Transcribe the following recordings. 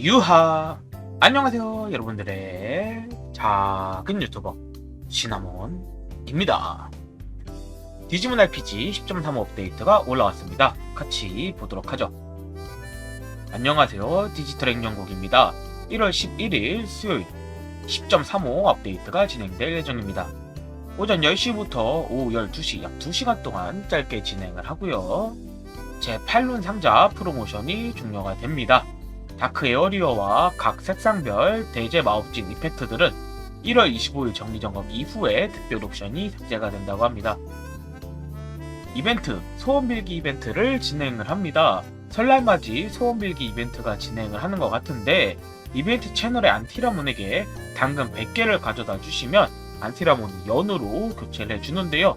유하. 안녕하세요 여러분들의 작은 유튜버 시나몬입니다. 디지몬 RPG 10.3 업데이트가 올라왔습니다. 같이 보도록 하죠. 안녕하세요 디지털 행정국입니다. 1월 11일 수요일 10.35 업데이트가 진행될 예정입니다 오전 10시부터 오후 12시 약 2시간 동안 짧게 진행을 하고요 제 8룬 상자 프로모션이 종료가 됩니다 다크 에어리어와 각 색상별 대제 마법진 이펙트들은 1월 25일 정기점검 이후에 특별 옵션이 삭제가 된다고 합니다. 이벤트, 소원빌기 이벤트를 진행을 합니다. 설날맞이 소원빌기 이벤트가 진행을 하는 것 같은데 이벤트 채널의 안티라몬에게 당근 100개를 가져다 주시면 안티라몬이 연으로 교체를 해주는데요.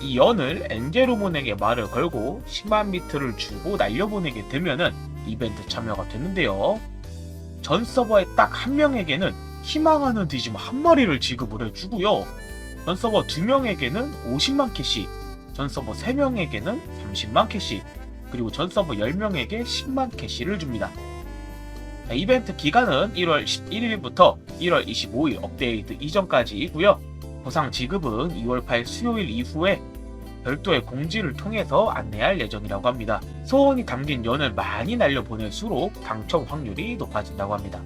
이 연을 엔제로몬에게 말을 걸고 10만 비트를 주고 날려보내게 되면은 이벤트 참여가 되는데요. 전 서버에 딱 한 명에게는 희망하는 디지몬 한 마리를 지급을 해주고요. 전 서버 두 명에게는 50만 캐시, 전 서버 세 명에게는 30만 캐시, 그리고 전 서버 10명에게 10만 캐시를 줍니다. 자, 이벤트 기간은 1월 11일부터 1월 25일 업데이트 이전까지이고요. 보상 지급은 2월 8일 수요일 이후에 별도의 공지를 통해서 안내할 예정이라고 합니다. 소원이 담긴 연을 많이 날려 보낼수록 당첨 확률이 높아진다고 합니다.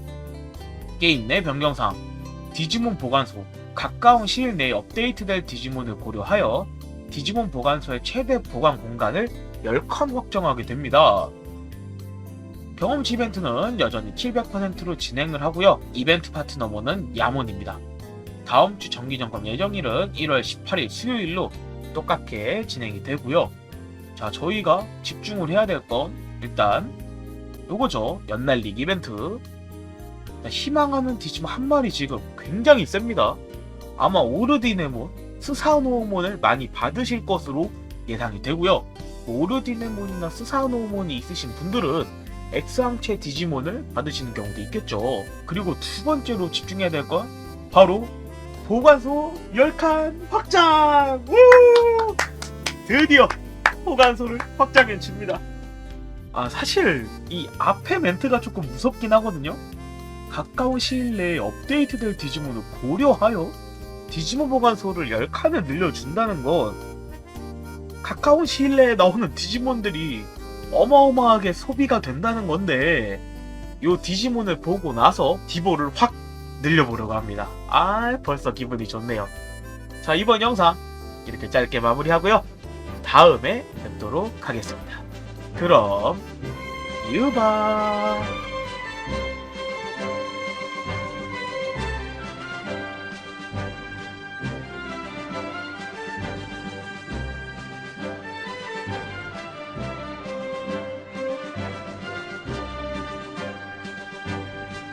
게임 내 변경사항 디지몬 보관소 가까운 시일 내에 업데이트될 디지몬을 고려하여 디지몬 보관소의 최대 보관 공간을 10칸 확정하게 됩니다. 경험치 이벤트는 여전히 700%로 진행을 하고요. 이벤트 파트 너머는 야몬입니다. 다음 주 정기점검 예정일은 1월 18일 수요일로 똑같게 진행이 되고요. 자, 저희가 집중을 해야 될 건 일단 요거죠. 연날 리그 이벤트. 자, 희망하는 디지몬 한 마리 지금 굉장히 셉니다. 아마 오르디네몬, 스사노몬을 많이 받으실 것으로 예상이 되고요. 오르디네몬이나 스사노몬이 있으신 분들은 엑스항체 디지몬을 받으시는 경우도 있겠죠. 그리고 두 번째로 집중해야 될 건 바로 보관소 10칸 확장! 우! 드디어 보관소를 확장해 줍니다. 아, 사실 이 앞에 멘트가 조금 무섭긴 하거든요. 가까운 시일 내에 업데이트될 디지몬을 고려하여 디지몬 보관소를 10칸을 늘려준다는 건 가까운 시일 내에 나오는 디지몬들이 어마어마하게 소비가 된다는 건데 요 디지몬을 보고 나서 디보를 확 늘려보려고 합니다. 아, 벌써 기분이 좋네요. 자, 이번 영상 이렇게 짧게 마무리하고요. 다음에 뵙도록 하겠습니다. 그럼, 유바!